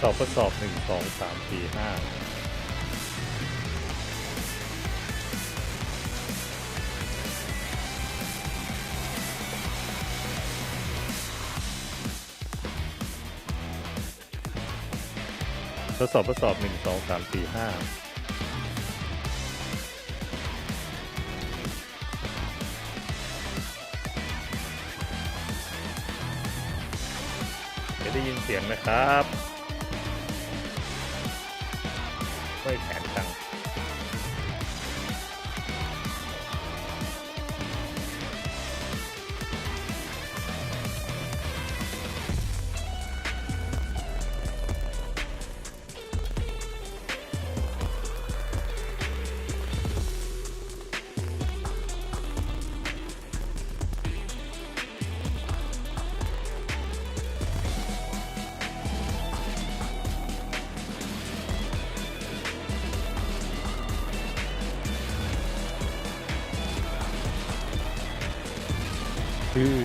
สอบทดสอบหนึ่งสองสามสี่ห้าทดสอบทดสอบหนึ่งสองสามสี่ห้าจะได้ยินเสียงนะครับ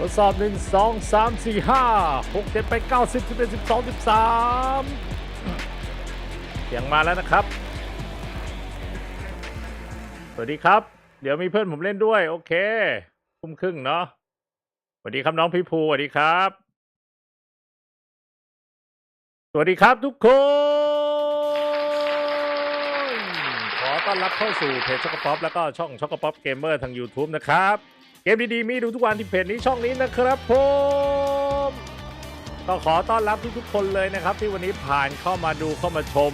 งสิบสามเสียงมาแล้วนะครับ สวัสดีครับ เดี๋ยวมีเพื่อนผมเล่นด้วย โอเคทุ่มครึ่งเนาะสวัสดีครับน้องพี่ภูสวัสดีครับ สวัสดีครับทุกคนขอต้อนรับเข้าสู่เพจช็อกโกป๊อปแล้วก็ช่องช็อกโกป๊อปเกมเมอร์ทาง YouTube นะครับ เกมดีๆ มีดูทุกวันที่เพจนี้ช่องนี้นะครับผมก็ขอต้อนรับทุกๆคนเลยนะครับ ที่วันนี้ผ่านเข้ามาดูเข้ามาชม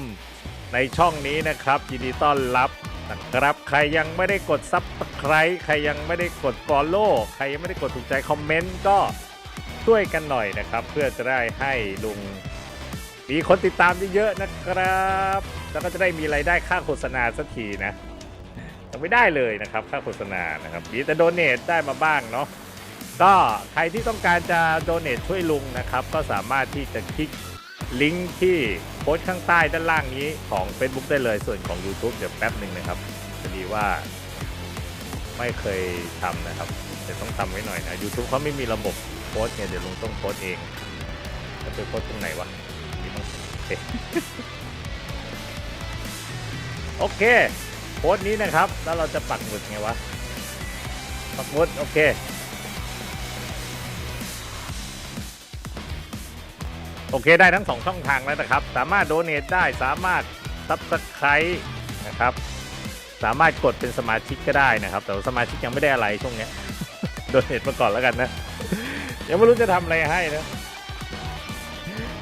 ในช่องนี้นะครับ ยินดีต้อนรับนะครับ ใครยังไม่ได้กดซับสไครต์ใครยังไม่ได้กดฟอลโล่ใครยังไม่ได้กดถูกใจคอมเมนต์ก็ช่วยกันหน่อยนะครับ เพื่อจะได้ให้ลุงมีคนติดตามเยอะๆนะครับ แล้วก็จะได้มีรายได้ค่าโฆษณาสักทีนะ ยังไม่ได้เลยนะครับค่าโฆษณานะครับมีแต่โดเนทได้มาบ้างเนาะก็ใครที่ต้องการจะโดเนทช่วยลุงนะครับ ก็สามารถที่จะคลิกลิงก์ที่โพสต์ข้างใต้ด้านล่างนี้ของ Facebook ได้เลยส่วนของ YouTube เดี๋ยวแป๊บหนึ่งนะครับพอดีว่า ไม่เคยทำนะครับเดี๋ยวต้องทำไว้หน่อยนะ YouTube เขาไม่มีระบบโพสต์เนี่ยเดี๋ยวลุงต้องโพสต์เองจะไปโพสต์ตรงไหนวะนี่ต้องโอเค โพสต์นี้นะครับ แล้วเราจะปักหมุดไงวะ ปักหมุดโอเค โอเคได้ทั้งสองช่องทางแล้วนะครับ สามารถโดเน a ได้ สามารถซับสไครต์นะครับ สามารถกดเป็นสมาชิกก็ได้นะครับ แต่สมาชิกยังไม่ได้อะไรช่วงเนี้ย โดเน a มาก่อนแล้วกันนะ ยังไม่รู้จะทำอะไรให้นะ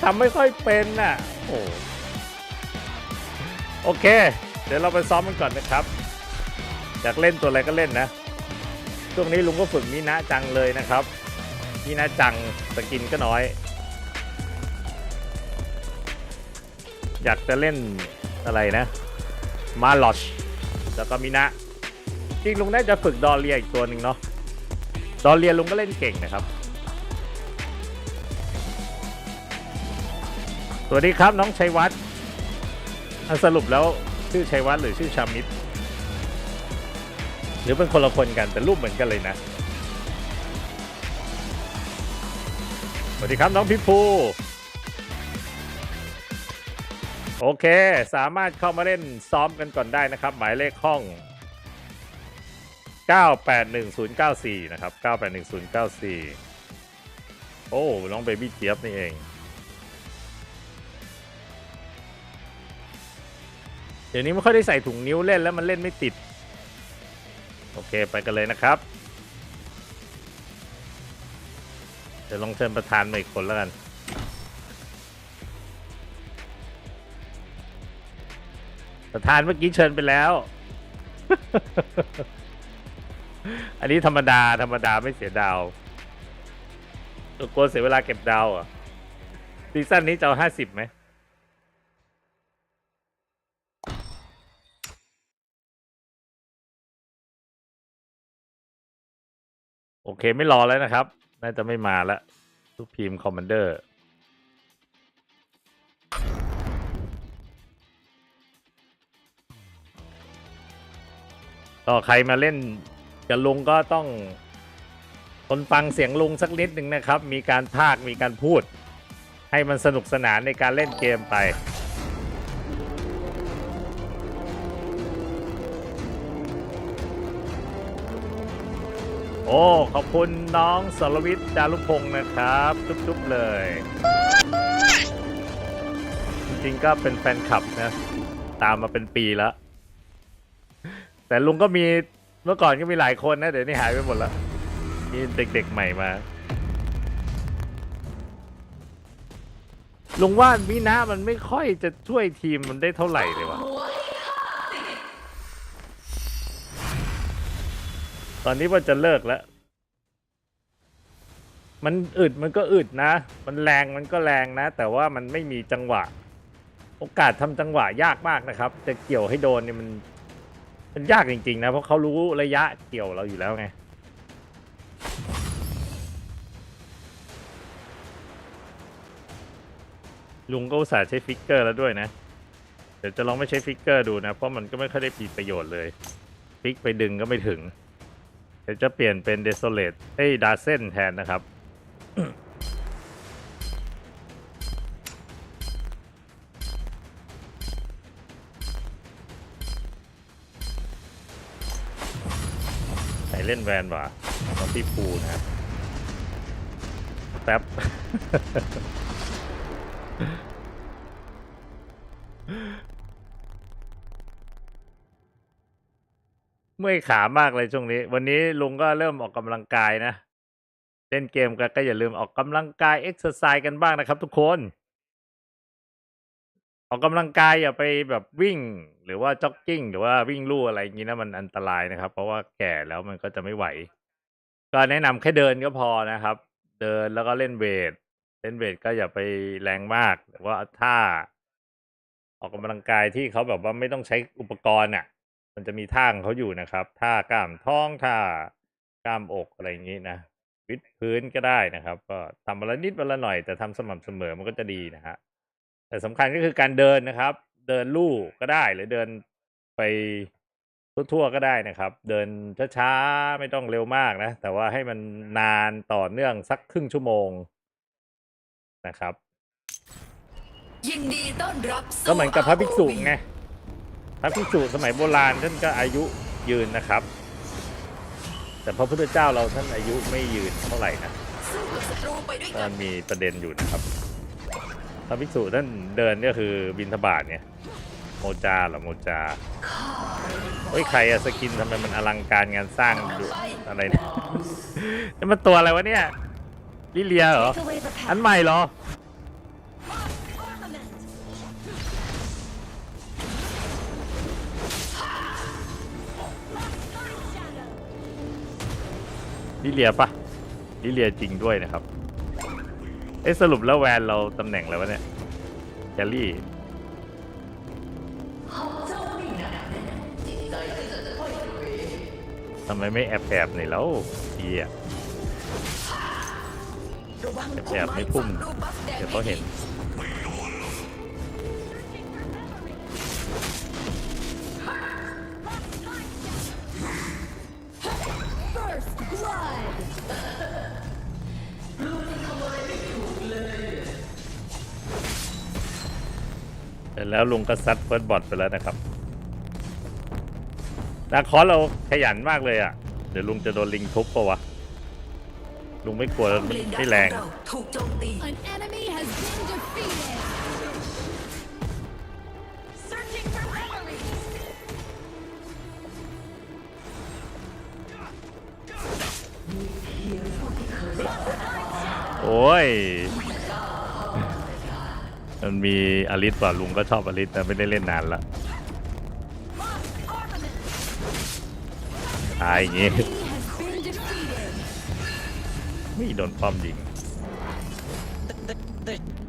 ทำไม่ค่อยเป็นน่ะ โอ้โอเค เดี๋ยวเราไปซ้อมกันก่อนนะครับ อยากเล่นตัวอะไรก็เล่นนะ ช่วงนี้ลุงก็ฝึกมินะจังเลยนะครับมินะจังสกินก็น้อย อยากจะเล่นอะไรนะ มาลอชแล้วก็มินะ จริงลุงน่าจะฝึกดอเรียอีกตัวหนึ่งเนาะ ดอเรียลุงก็เล่นเก่งนะครับ สวัสดีครับน้องชัยวัฒน์สรุปแล้ว ชื่อชัยวัฒน์หรือชื่อชามิตรหรือเป็นคนละคนกันแต่รูปเหมือนกันเลยนะสวัสดีครับน้องพิภูโอเค สามารถเข้ามาเล่นซ้อมกันก่อนได้นะครับ หมายเลขห้อง 981094 นะครับ 981094 โอ้ น้องเบบี้เจี๊ยบนี่เอง ดี๋ยวนี้ไม่ค่อยได้ใส่ถุงนิ้วเล่นแล้วมันเล่นไม่ติด โอเคไปกันเลยนะครับ เดี๋ยวลองเชิญประธานมาอีกคนแล้วกัน ประธานเมื่อกี้เชิญไปแล้ว อันนี้ธรรมดาธรรมดาไม่เสียดาวกลัวเสียเวลาเก็บดาวอะซีซั่นนี้จะเอาห้าสิบไหม เคไม่รอแล้วนะครับ น่าจะไม่มาแล้วทุกทีมคอมมานเดอร์ก็ใครมาเล่นกับลุงก็ต้องทนฟังเสียงลุงสักนิดหนึ่งนะครับ มีการพากมีการพูด ให้มันสนุกสนานในการเล่นเกมไป อ้ขอบคุณน้องสรวิทย์จารุพงศ์นะครับ จุ๊บๆเลย จริงๆก็เป็นแฟนคลับนะ ตามมาเป็นปีแล้ว แต่ลุงก็มีเมื่อก่อนก็มีหลายคนนะ เดี๋ยวนี้หายไปหมดแล้วมีเด็กๆใหม่มาลุงว่ามินะมันไม่ค่อยจะช่วยทีมมันได้เท่าไหร่เลยวะ ตอนนี้ว่าจะเลิกแล้ว มันอึดมันก็อึดนะ มันแรงมันก็แรงนะ แต่ว่ามันไม่มีจังหวะ โอกาสทำจังหวะยากมากนะครับ จะเกี่ยวให้โดนเนี่ยมัน มันยากจริง ๆ นะ เพราะเขารู้ระยะเกี่ยวเราอยู่แล้วไงลุงก็อุตส่าห์ใช้ฟิกเกอร์แล้วด้วยนะ เดี๋ยวจะลองไม่ใช้ฟิกเกอร์ดูนะ เพราะมันก็ไม่ค่อยได้มีประโยชน์เลย ฟิกไปดึงก็ไม่ถึง เดี๋ยวจะเปลี่ยนเป็นเดโซเลตเอ้ยดาเซนแทนนะครับ ใส่เล่นแวนว่ะน้องพี่ภูนะครับ แป๊บ เมื่อยขามากเลยช่วงนี้ วันนี้ลุงก็เริ่มออกกำลังกายนะ เล่นเกมกันก็อย่าลืมออกกำลังกายเอ็กซ์ไซส์กันบ้างนะครับทุกคน ออกกำลังกายอย่าไปแบบวิ่ง หรือว่าจ็อกกิ้ง หรือว่าวิ่งลู่อะไรอย่างนี้นะมันอันตรายนะครับ เพราะว่าแก่แล้วมันก็จะไม่ไหว ก็แนะนำแค่เดินก็พอนะครับ เดินแล้วก็เล่นเวทเล่นเวทก็อย่าไปแรงมาก แต่ว่าถ้าออกกำลังกายที่เขาแบบว่าไม่ต้องใช้อุปกรณ์อะ มันจะมีท่าของเขาอยู่นะครับท่ากล้ามท้องท่ากล้ามอกอะไรอย่างนี้นะวิดพื้นก็ได้นะครับ ก็ทำวันละนิดวันละหน่อย แต่ทำสม่ำเสมอมันก็จะดีนะฮะแต่สำคัญก็คือการเดินนะครับ เดินลู่ก็ได้หรือเดินไปทั่วๆก็ได้นะครับ เดินช้าๆไม่ต้องเร็วมากนะ แต่ว่าให้มันนานต่อเนื่องสักครึ่งชั่วโมงนะครับ ยินดีต้อนรับสู่ก็เหมือนกับพระภิกษุ ROV ไงพ ระภิกษุสมัยโบราณท่านก็อายุยืนนะครับ แต่พระพุทธเจ้าเราท่านอายุไม่ยืนเท่าไหร่นะมันมีประเด็นอยู่นะครับ พระภิกษุท่านเดินก็คือบินทบาทเนี่ยโมจาหรอโมจาเฮ้ยใครอะสกินทำไมมันอลังการงานสร้างอยู่อะไรเนี่ยนี่มันตัวอะไรวะเนี่ยลิเลียเหรอ อันใหม่เหรอ ลิเลียปะลิเลียจริงด้วยนะครับ เอะสรุปแล้วแวนเราตำแหน่งอะไรวะเนี่ยแกลลี่ทำไมไม่แอบแอบหน่อยแล้วเดีอะระวังแอบไม่พุ่มเดี๋ยวเขาเห็น แล้วลุงก็ซัดเฟิร์สบอทไปแล้วนะครับนาคอสเราขยันมากเลยอะ เดี๋ยวลุงจะโดนลิงทุบปะวะ ลุงไม่กลัวป้อมันเลนดักไม่แรงของเราถูกโจมตี An enemy has been defeated. Searching for memories. โอ้ย มันมีอลิสว่ะลุงก็ชอบอลิสแต่ไม่ได้เล่นนานละตายอย่างงี้ He has นี่โดนป้อมยิง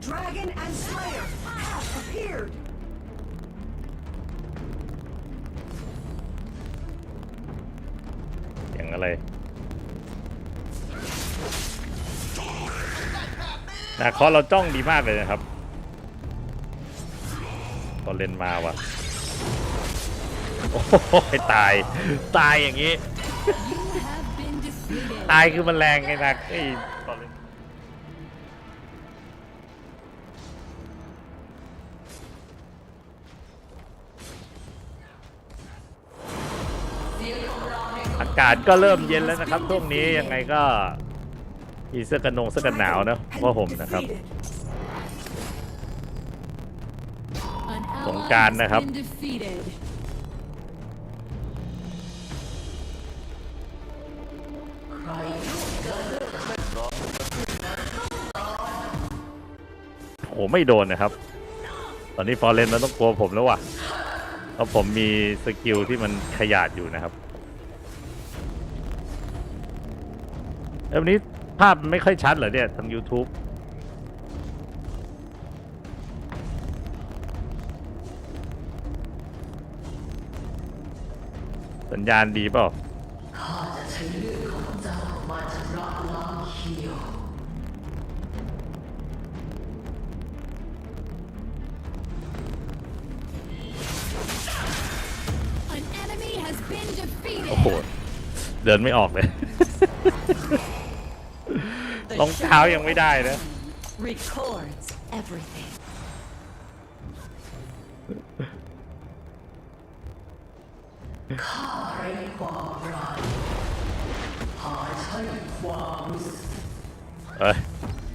Dragon and Slayer have appeared อย่างอะไรนาคอเราจ้องดีมากเลยนะครับพอ เล่นมาว่ะ โอ้โหตาย ตายอย่างนี้ ตายคือมันแรงไงนะไอ้ตอนเล่นอากาศก็เริ่มเย็นแล้วนะครับช่วงนี้ยังไงก็มีเสื้อกันนงเสื้อกันหนาวนะว่าผมนะครับ กรานต์ has นะครับ been defeated. โอ้ไม่โดนนะครับ ตอนนี้ฟอร์เรนมันต้องกลัวผมแล้วว่ะ เพราะผมมีสกิลที่มันขยาดอยู่นะครับแล้ววันนี้ภาพมันไม่ค่อยชัดเหรอเนี่ยทาง YouTube สัญญาณดีเปล่า An enemy has been defeated. โอ้โห เดินไม่ออกเลย รองเท้ายังไม่ได้นะ records everything เอ้ย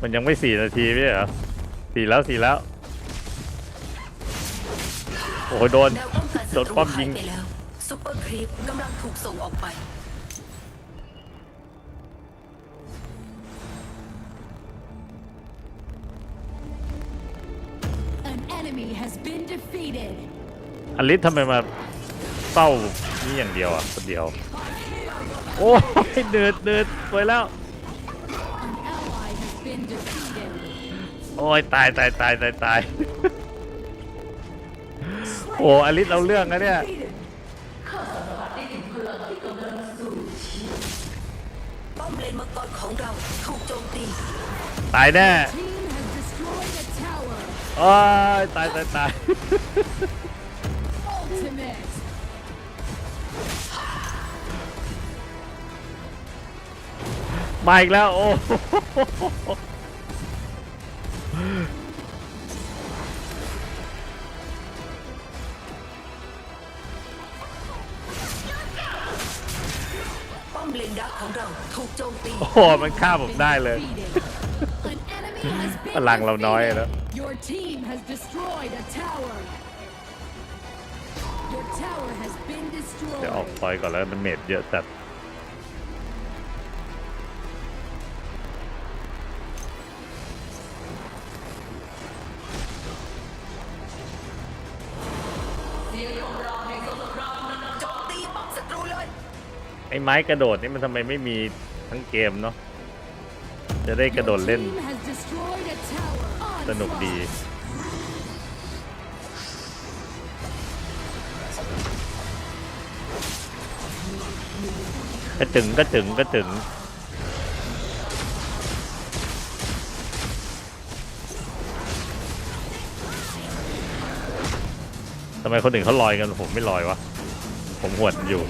มันยังไม่สี่นาทีไม่ใช่เหรอสี่แล้วสี่แล้ว โอ้โหโดน แนวป้องกันโดศันตรูป้อมหายิยงไปแล้วซุปเปอร์ครีปกำลังถูกส่งออกไป An enemy has been defeated. อลิสทำไมมา เฝ้านี่อย่างเดียวอะคนเดียว โอ้ยเดือดเดือดสวยแล้ว โอ้ยตายตายตายตายตายโอ้อลิสเอาเรื่องนะเนี่ยป้อมเลนมังกรของเราถูกโจมตีตายแน่โอ้ยตายตายตาย มาอีกแล้ว โอ้ป้อมเลนดักของเราถูกโจมตีโอ้โหมันฆ่าผมได้เลย Defeated. An enemy has been พลังเราน้อยนะ defeated. Your team has destroyed a tower. Your tower has been เดี๋ยวออก destroyed. ซอยก่อนแล้วมันเมดเยอะจัด ไอ้ไม้กระโดดนี่มันทำไมไม่มีทั้งเกมเนาะจะได้กระโดดเล่น สนุกดีกระจึงกระจึงกระจึงทำไมคนอื่นเขาลอยกันผมไม่ลอยวะ ผมหวดอยู่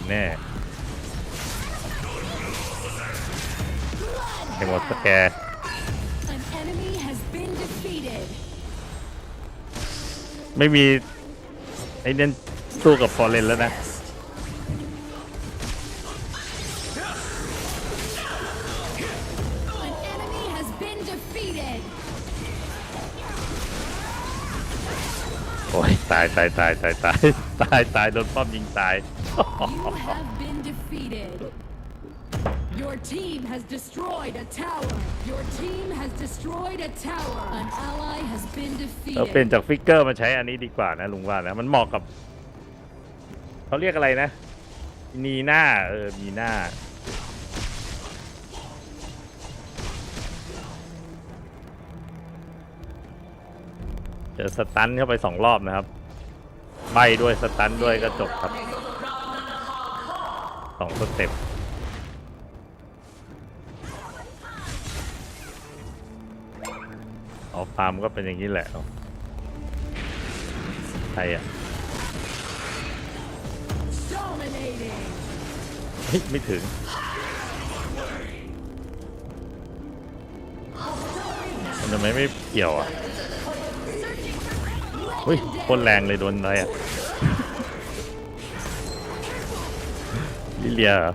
นต้องโยนแน่ไอ้หมดสแกร์ An enemy has been defeated. ไม่มี ไอ้เน้นสู้กับฟอร์เรนแล้วนะ An enemy has been defeated. โอ้ยตายตายตายตายตายตายตายโดนป้อมยิงตาย You have been defeated. Your team has destroyed a tower. Your team has destroyed a tower. An ally has been เราเปลี่ยน defeated. จากฟิกเกอร์มาใช้อันนี้ดีกว่านะลุงว่านะมันเหมาะกับเขาเรียกอะไรนะมีหน้าเออมีหน้าเจอสตันเข้าไปสองรอบนะครับใบด้วยสตันด้วยก็จบครับ สองสเต็ปออกฟาร์มก็เป็นอย่างนี้แหละเนาะใครอะเฮ้ยไม่ถึงมันทำไมไม่เกี่ยวอะเฮ้ยคนแรงเลยโดนอะไรอะ ลิเลียเหรอ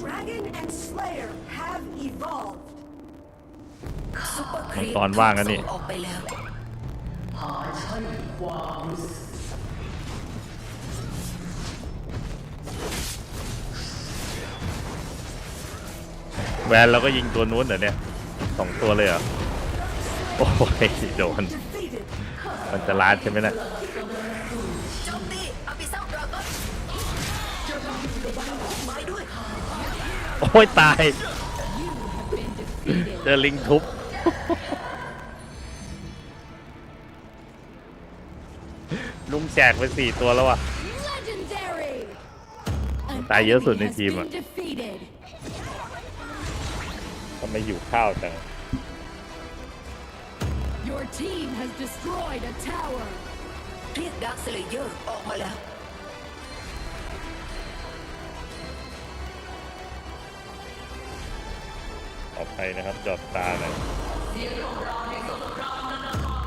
Dragon and Slayer have evolved ซุปเปอร์ครีตอนว่างอะนี่ส่ออกไปแล้วแวนเราก็ยิงตัวนู้นเหรอเนี่ยสองตัวเลยเหรอ โอ้ยโดน มันจะลาดใช่ไหมนะโอ้ยตาย เจอลิงทุบลุงแจกไปสี่ตัวแล้ววะตายเยอะสุดในทีมอะทำไมอยู่ข้าวจัง Your team has destroyed a tower. เรียกดักสเลเยอร์ออกมาแล้วขออภัยนะครับจอดตาหนะ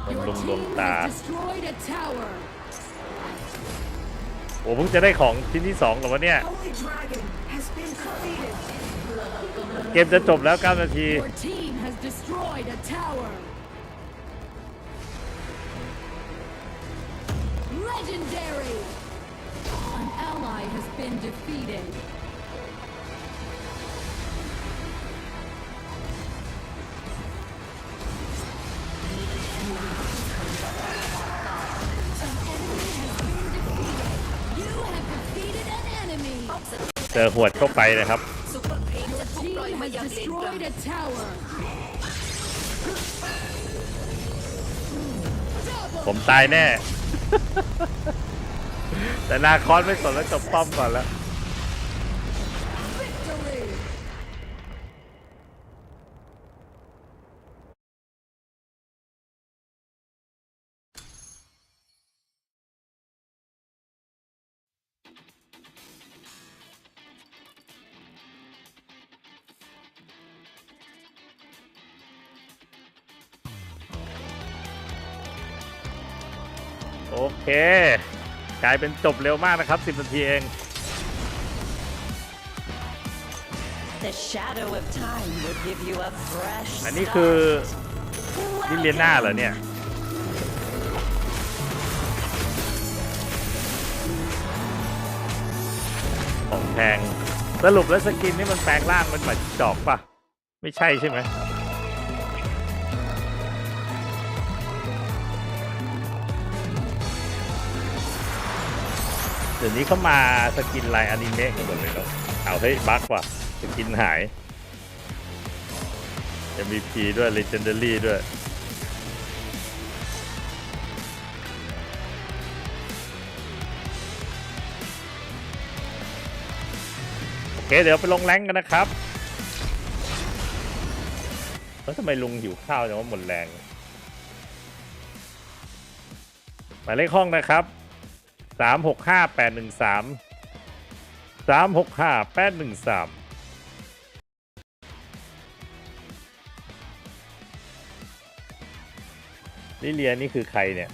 มัน Your ลุงดวง team ตา has destroyed a tower. โอ้เพิ่งจะได้ของชิ้นที่สองกับวะเนี่ย Holy Dragon has been defeated เกมจะจบแล้ว 9 นาที Your team has destroyed a tower. Legendary. An ally has been defeated. เจอหวดเข้าไปนะครับ ซุปเปอร์ครีมจะถูก Team ปล่อยมา has ยังเลนกลาง destroyed a tower. ผมตายแน่ แต่นาคอนไม่สนแล้วจบป้อมก่อนแล้ว โอเค กลายเป็นจบเร็วมากนะครับ 10นาทีเอง The shadow of time will give you a fresh อันนี้คือลิเลียน่าเหรอเนี่ย ของแพง สรุปแล้วสกินนี่มันแปลงร่างเป็นหมาจอกปะไม่ใช่ใช่ไหม ดี๋ยวนี้เขามาสกินลายอนิเมะกันหมดเลยเนาะเอาเฮ้ยบั๊กว่ะสกินหาย MVP ด้วย Legendary ด้วยโอเคเดี๋ยวไปลงแรงกันนะครับแล้วทำไมลุงหิวข้าวจังว่าหมดแรงหมายเลขห้องนะครับ สามหกห้าแปดหนึ่งสามสามหกห้าแปดหนึ่งสามลิเลียนี่คือใครเนี่ย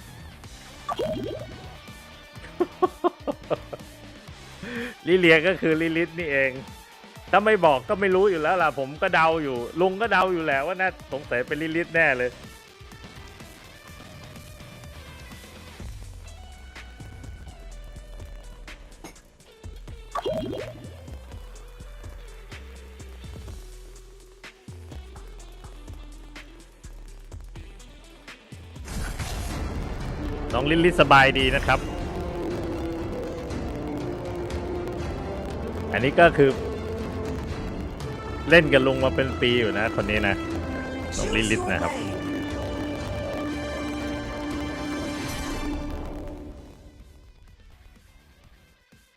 ลิเลียก็คือลิลิตนี่เอง ถ้าไม่บอกก็ไม่รู้อยู่แล้วล่ะ ผมก็เดาอยู่ ลุงก็เดาอยู่แหละว่าน่าสงสัยเป็นลิลิตแน่เลย ลิลลี่สบายดีนะครับ อันนี้ก็คือ เล่นกับลุงมาเป็นปีอยู่นะ คนนี้นะน้องลิลลิตนะครับ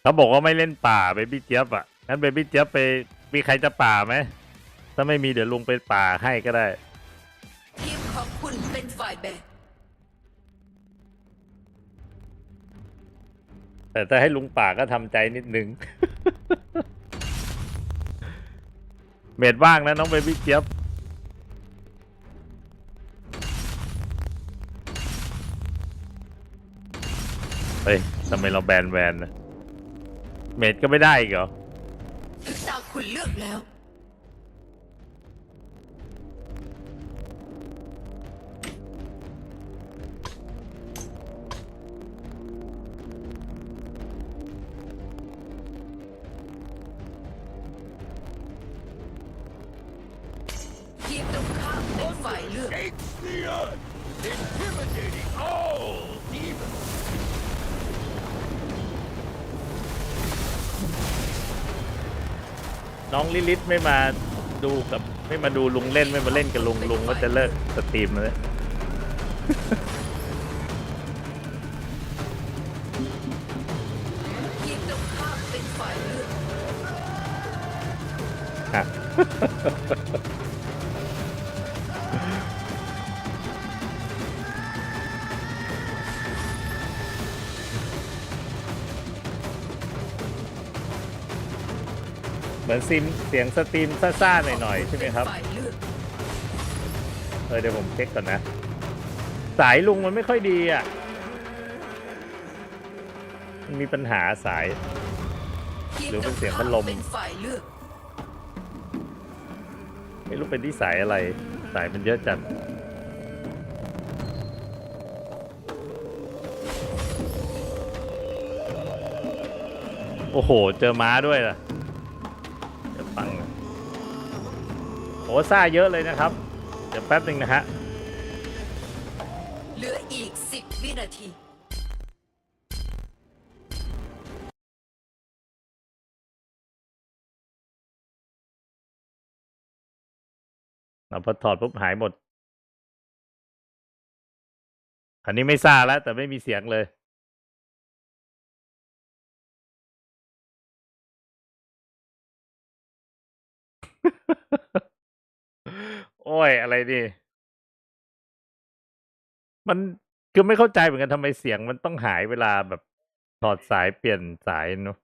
เขาบอกว่าไม่เล่นป่าเบบี้เจี๊ยบอะงั้นเบบี้เจี๊ยบไปมีใครจะป่าไหมถ้าไม่มีเดี๋ยวลุงไปป่าให้ก็ได้ แต่ถ้าให้ลุงป่าก็ทำใจนิดนึง เมดว่างนะน้องเบบี้เจี๊ยบ เฮ้ยทำไมเราแบนแวนนะ เมดก็ไม่ได้อีกเหรอถึงตาคุณเลือกแล้วามเป็นฝ่ายเลือกน้องลิลิตไม่มาดูกับ ไม่มาดูลุงเล่นไม่มาเล่นกับลุงลุงก็จะเลิกสตรีมเลย ซิมเสียงสตรีมซ่าๆหน่อยๆใช่ไหมครับ เออเดี๋ยวผมเช็คก่อนนะ สายลุงมันไม่ค่อยดีอะมันมีปัญหาสาย หรือเป็นเสียงพัดลมเป็นฝ่ายเลือกไม่รู้เป็นที่สายอะไร สายมันเยอะจัดโอ้โห เจอม้าด้วยล่ะ อ้ซ่าเยอะเลยนะครับ เดี๋ยวแป๊บหนึ่งนะฮะ เหลืออีก 10 วินาที เราพอถอดปุ๊บหายหมด อันนี้ไม่ซ่าแล้ว แต่ไม่มีเสียงเลย โอ้ยอะไรนี่มันคือไม่เข้าใจเหมือนกันทำไมเสียงมันต้องหายเวลาแบบถอดสายเปลี่ยนสายเนาะ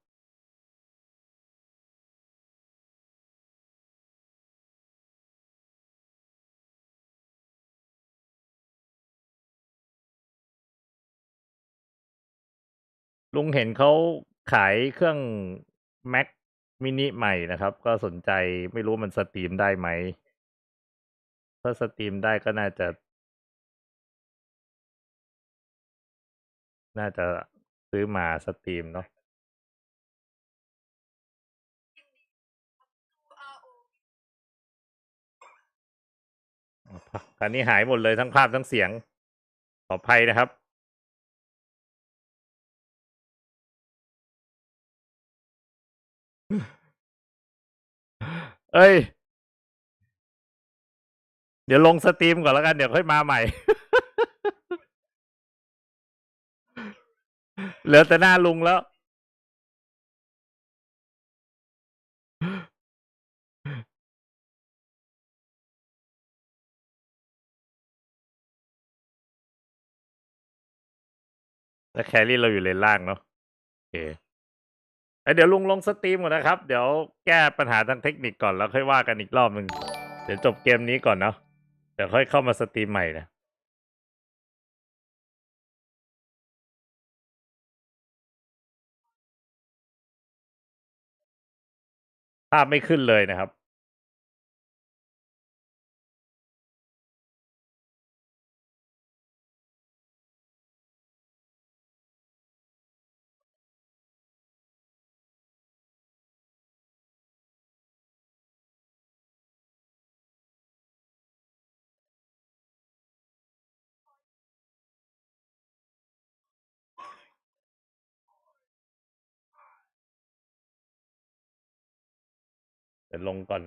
ลุงเห็นเขาขายเครื่อง Mac mini ใหม่นะครับ ก็สนใจไม่รู้มันสตรีมได้ไหม ถ้าสตรีมได้ก็น่าจะ น่าจะซื้อมาสตรีมเนาะคราวนี้หายหมดเลยทั้งภาพทั้งเสียง ขออภัยนะครับ เอ้ย เดี๋ยวลงสตรีมก่อนแล้วกัน เดี๋ยวค่อยมาใหม่ เหลือแต่หน้าลุงแล้วแล้วแครี่เราอยู่เลนล่างเนาะโอเคเอ้ยเดี๋ยวลุงลงสตรีมก่อนนะครับ เดี๋ยวแก้ปัญหาทางเทคนิคก่อนแล้วค่อยว่ากันอีกรอบหนึ่งเดี๋ยวจบเกมนี้ก่อนเนาะ เดี๋ยวค่อยเข้ามาสตรีมใหม่นะภาพไม่ขึ้นเลยนะครับ ยวลงก่อนนะ